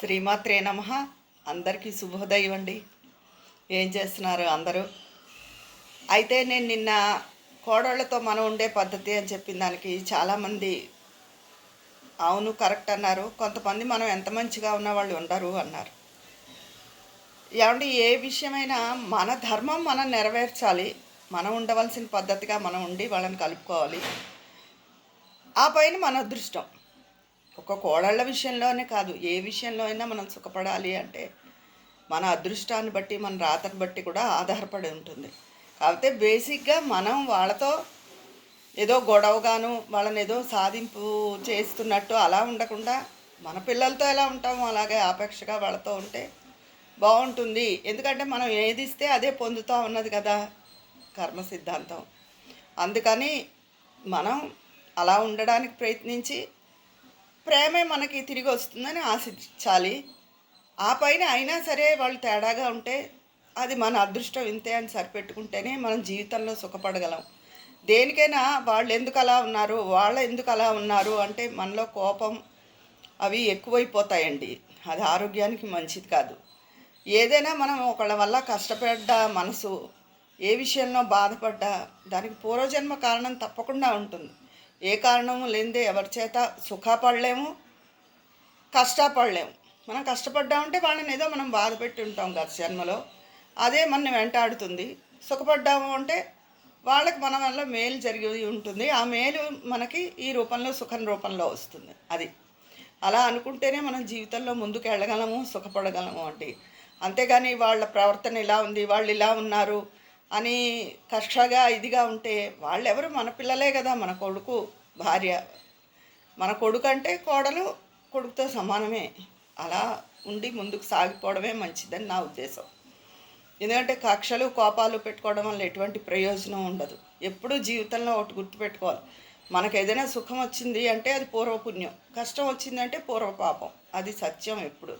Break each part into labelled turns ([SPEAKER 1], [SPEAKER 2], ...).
[SPEAKER 1] శ్రీమాత్రే నమ. అందరికీ శుభోదయం అండి. ఏం చేస్తున్నారు అందరూ? అయితే నేను నిన్న కోడళ్ళతో మనం ఉండే పద్ధతి అని చెప్పిన దానికి చాలామంది అవును కరెక్ట్ అన్నారు. కొంతమంది మనం ఎంత మంచిగా ఉన్న వాళ్ళు ఉండరు అన్నారు. ఏమంటే ఏ విషయమైనా మన ధర్మం మనం నెరవేర్చాలి. మనం ఉండవలసిన పద్ధతిగా మనం ఉండి వాళ్ళని కలుపుకోవాలి. ఆ పైన మన అదృష్టం. ఒక కోడళ్ళ విషయంలోనే కాదు ఏ విషయంలో అయినా మనం సుఖపడాలి అంటే మన అదృష్టాన్ని బట్టి మన రాతను బట్టి కూడా ఆధారపడి ఉంటుంది. కాకపోతే బేసిక్గా మనం వాళ్ళతో ఏదో గొడవగాను వాళ్ళని ఏదో సాధింపు చేస్తున్నట్టు అలా ఉండకుండా మన పిల్లలతో ఎలా ఉంటామో అలాగే ఆపేక్షగా వాళ్ళతో ఉంటే బాగుంటుంది. ఎందుకంటే మనం ఏది ఇస్తే అదే పొందుతా ఉన్నది కదా కర్మ సిద్ధాంతం. అందుకని మనం అలా ఉండడానికి ప్రయత్నించి ప్రేమే మనకి తిరిగి వస్తుందని ఆశించాలి. ఆ పైన అయినా సరే వాళ్ళు తేడాగా ఉంటే అది మన అదృష్టం ఇంతే అని సరిపెట్టుకుంటేనే మనం జీవితంలో సుఖపడగలం. దేనికైనా వాళ్ళు ఎందుకు అలా ఉన్నారు వాళ్ళ ఎందుకు అలా ఉన్నారు అంటే మనలో కోపం అవి ఎక్కువైపోతాయండి. అది ఆరోగ్యానికి మంచిది కాదు. ఏదైనా మనం ఒకళ్ళ వల్ల కష్టపడ్డ మనసు ఏ విషయంలో బాధపడ్డా దానికి పూర్వజన్మ కారణం తప్పకుండా ఉంటుంది. ఏ కారణము లేనిదే ఎవరి చేత సుఖపడలేము కష్టపడలేము. మనం కష్టపడ్డామంటే వాళ్ళని ఏదో మనం బాధ పెట్టి ఉంటాం గత జన్మలో. అదే మన వెంటాడుతుంది. సుఖపడ్డాము అంటే వాళ్ళకి మన వల్ల మేలు జరిగి ఉంటుంది. ఆ మేలు మనకి ఈ రూపంలో సుఖం రూపంలో వస్తుంది. అది. అలా అనుకుంటేనే మనం జీవితంలో ముందుకు వెళ్ళగలము సుఖపడగలము అండి. అంతేగాని వాళ్ళ ప్రవర్తన ఇలా ఉంది వాళ్ళు ఇలా ఉన్నారు అని కష్టగా ఇదిగా ఉంటే వాళ్ళెవరు మన పిల్లలే కదా మన కొడుకు భార్య. మన కొడుకు అంటే కోడలు కొడుకుతో సమానమే. అలా ఉండి ముందుకు సాగిపోవడమే మంచిదని నా ఉద్దేశం. ఎందుకంటే కక్షలు కోపాలు పెట్టుకోవడం వల్ల ఎటువంటి ప్రయోజనం ఉండదు. ఎప్పుడూ జీవితంలో ఒకటి గుర్తుపెట్టుకోవాలి. మనకు ఏదైనా సుఖం వచ్చింది అంటే అది పూర్వపుణ్యం. కష్టం వచ్చింది అంటే పూర్వపాపం. అది సత్యం ఎప్పుడు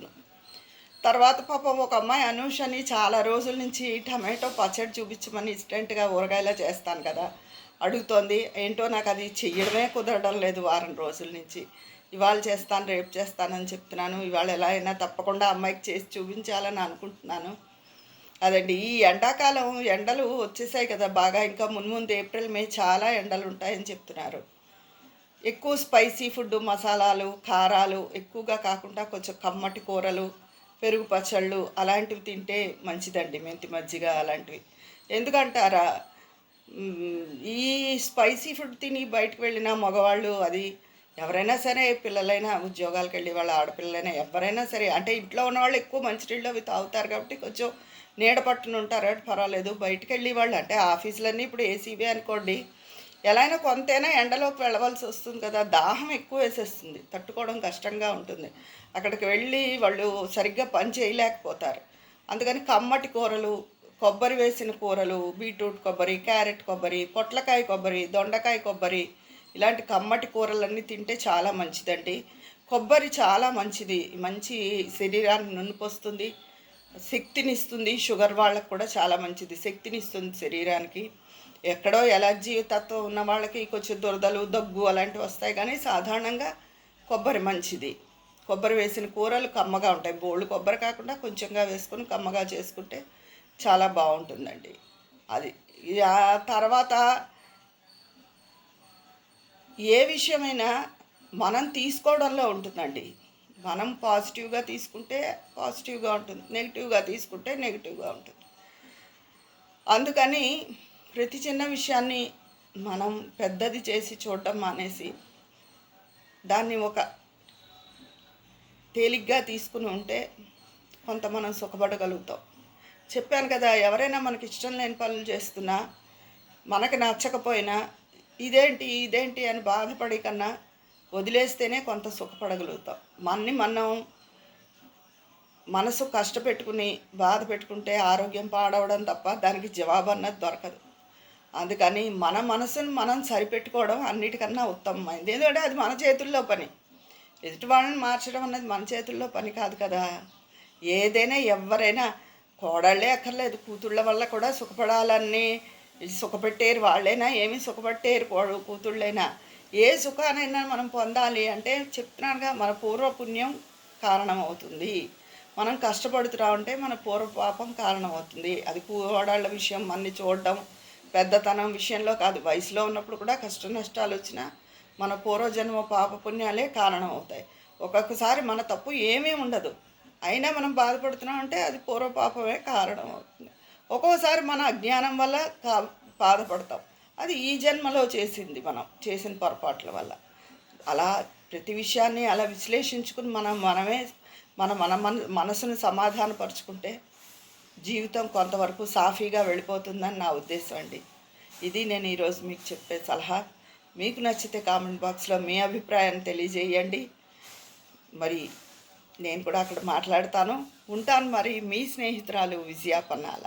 [SPEAKER 1] తర్వాత పాపం ఒక అమ్మాయి అనూషని చాలా రోజుల నుంచి టమాటో పచ్చడి చూపించమని ఇన్స్టెంట్గా ఊరగాయలా చేస్తాను కదా అడుగుతోంది. ఏంటో నాకు అది చెయ్యడమే కుదరడం లేదు వారం రోజుల నుంచి. ఇవాళ చేస్తాను రేపు చేస్తానని చెప్తున్నాను. ఇవాళ ఎలా అయినా తప్పకుండా అమ్మాయికి చేసి చూపించాలని అనుకుంటున్నాను. అదండి ఈ ఎండాకాలం ఎండలు వచ్చేసాయి కదా బాగా. ఇంకా మున్ముందు ఏప్రిల్ మే చాలా ఎండలు ఉంటాయని చెప్తున్నారు. ఎక్కువ స్పైసీ ఫుడ్ మసాలాలు కారాలు ఎక్కువగా కాకుండా కొంచెం కమ్మటి కూరలు పెరుగు పచ్చళ్ళు అలాంటివి తింటే మంచిదండి మెంతి మజ్జిగ అలాంటివి. ఎందుకంటారా ఈ స్పైసీ ఫుడ్ తిని బయటకు వెళ్ళిన మగవాళ్ళు అది ఎవరైనా సరే పిల్లలైనా ఉద్యోగాలకు వెళ్ళి వాళ్ళ ఆడపిల్లలైనా ఎవరైనా సరే అంటే ఇంట్లో ఉన్నవాళ్ళు ఎక్కువ మంచినీళ్ళు అవి తాగుతారు కాబట్టి కొంచెం నీడ పట్టున ఉంటారు పర్వాలేదు. బయటకు వెళ్ళి వాళ్ళు అంటే ఆఫీసులన్నీ ఇప్పుడు ఏసీబీ అనుకోండి అయినా కొంతైనా ఎండలోకి వెళ్ళవలసి వస్తుంది కదా దాహం ఎక్కువ వేసేస్తుంది తట్టుకోవడం కష్టంగా ఉంటుంది. అక్కడికి వెళ్ళి వాళ్ళు సరిగ్గా పని చేయలేకపోతారు. అందుకని కమ్మటి కూరలు కొబ్బరి వేసిన కూరలు బీట్రూట్ కొబ్బరి క్యారెట్ కొబ్బరి పొట్లకాయ కొబ్బరి దొండకాయ కొబ్బరి ఇలాంటి కమ్మటి కూరలన్నీ తింటే చాలా మంచిదండి. కొబ్బరి చాలా మంచిది మంచి శరీరానికి నునుపొస్తుంది శక్తినిస్తుంది షుగర్ వాళ్ళకు కూడా చాలా మంచిది శక్తినిస్తుంది శరీరానికి. ఎక్కడో ఎలర్జీ తత్వం ఉన్న వాళ్ళకి కొంచెం దురదలు దగ్గు అలాంటివి వస్తాయి. కానీ సాధారణంగా కొబ్బరి మంచిది. కొబ్బరి వేసిన కూరలు కమ్మగా ఉంటాయి. బోళ్ళు కొబ్బరి కాకుండా కొంచెంగా వేసుకొని కమ్మగా చేసుకుంటే చాలా బాగుంటుందండి. అది ఆ తర్వాత ఏ విషయమైనా మనం తీసుకోవడంలో ఉంటుందండి. మనం పాజిటివ్గా తీసుకుంటే పాజిటివ్గా ఉంటుంది. నెగిటివ్గా తీసుకుంటే నెగిటివ్గా ఉంటుంది. అందుకని ప్రతి చిన్న విషయాన్ని మనం పెద్దది చేసి చూడటం మానేసి దాన్ని ఒక తేలిగ్గా తీసుకుని ఉంటే కొంత మనం సుఖపడగలుగుతాం. చెప్పాను కదా ఎవరైనా మనకి ఇష్టం లేని పనులు చేస్తున్నా మనకు నచ్చకపోయినా ఇదేంటి ఇదేంటి అని బాధపడే కన్నా వదిలేస్తేనే కొంత సుఖపడగలుగుతాం. మన్ని మనం మనసు కష్టపెట్టుకుని బాధ పెట్టుకుంటే ఆరోగ్యం పాడవడం తప్ప దానికి జవాబు అన్నది దొరకదు. అందుకని మన మనసును మనం సరిపెట్టుకోవడం అన్నిటికన్నా ఉత్తమమైంది. ఎందుకంటే అది మన చేతుల్లో పని. ఎదుటి వాళ్ళని మార్చడం అన్నది మన చేతుల్లో పని కాదు కదా. ఏదైనా ఎవరైనా కోడళ్ళే అక్కర్లేదు. కూతుళ్ళ వల్ల కూడా సుఖపడాలని సుఖపెట్టేరు వాళ్ళైనా ఏమీ సుఖపెట్టేరు కోడు కూతుళ్ళైనా. ఏ సుఖానైనా మనం పొందాలి అంటే చెప్తున్నానుగా మన పూర్వపుణ్యం కారణమవుతుంది. మనం కష్టపడుతున్నా ఉంటే మన పూర్వపాపం కారణమవుతుంది. అది కూడళ్ళ విషయం అన్ని చూడడం పెద్దతనం విషయంలో కాదు. వయసులో ఉన్నప్పుడు కూడా కష్ట నష్టాలు వచ్చినా మన పూర్వజన్మ పాప పుణ్యాలే కారణం అవుతాయి ఒక్కొక్కసారి మన తప్పు ఏమీ ఉండదు. అయినా మనం బాధపడుతున్నాం అంటే అది పూర్వపాపమే కారణం అవుతుంది ఒక్కోసారి మన అజ్ఞానం వల్ల కా బాధపడతాం. అది ఈ జన్మలో చేసింది మనం చేసిన పొరపాట్ల వల్ల. అలా ప్రతి విషయాన్ని అలా విశ్లేషించుకుని మనం మనమే మన మన మన మనసును సమాధానపరుచుకుంటే జీవితం కొంతవరకు సాఫీగా వెళ్ళిపోతుందని నా ఉద్దేశం అండి. ఇది నేను ఈరోజు మీకు చెప్పే సలహా. మీకు నచ్చితే కామెంట్ బాక్స్లో మీ అభిప్రాయాన్ని తెలియజేయండి. మరి నేను కూడా అక్కడ మాట్లాడతాను. ఉంటాను మరి మీ స్నేహితురాలు విజయ పన్నాల.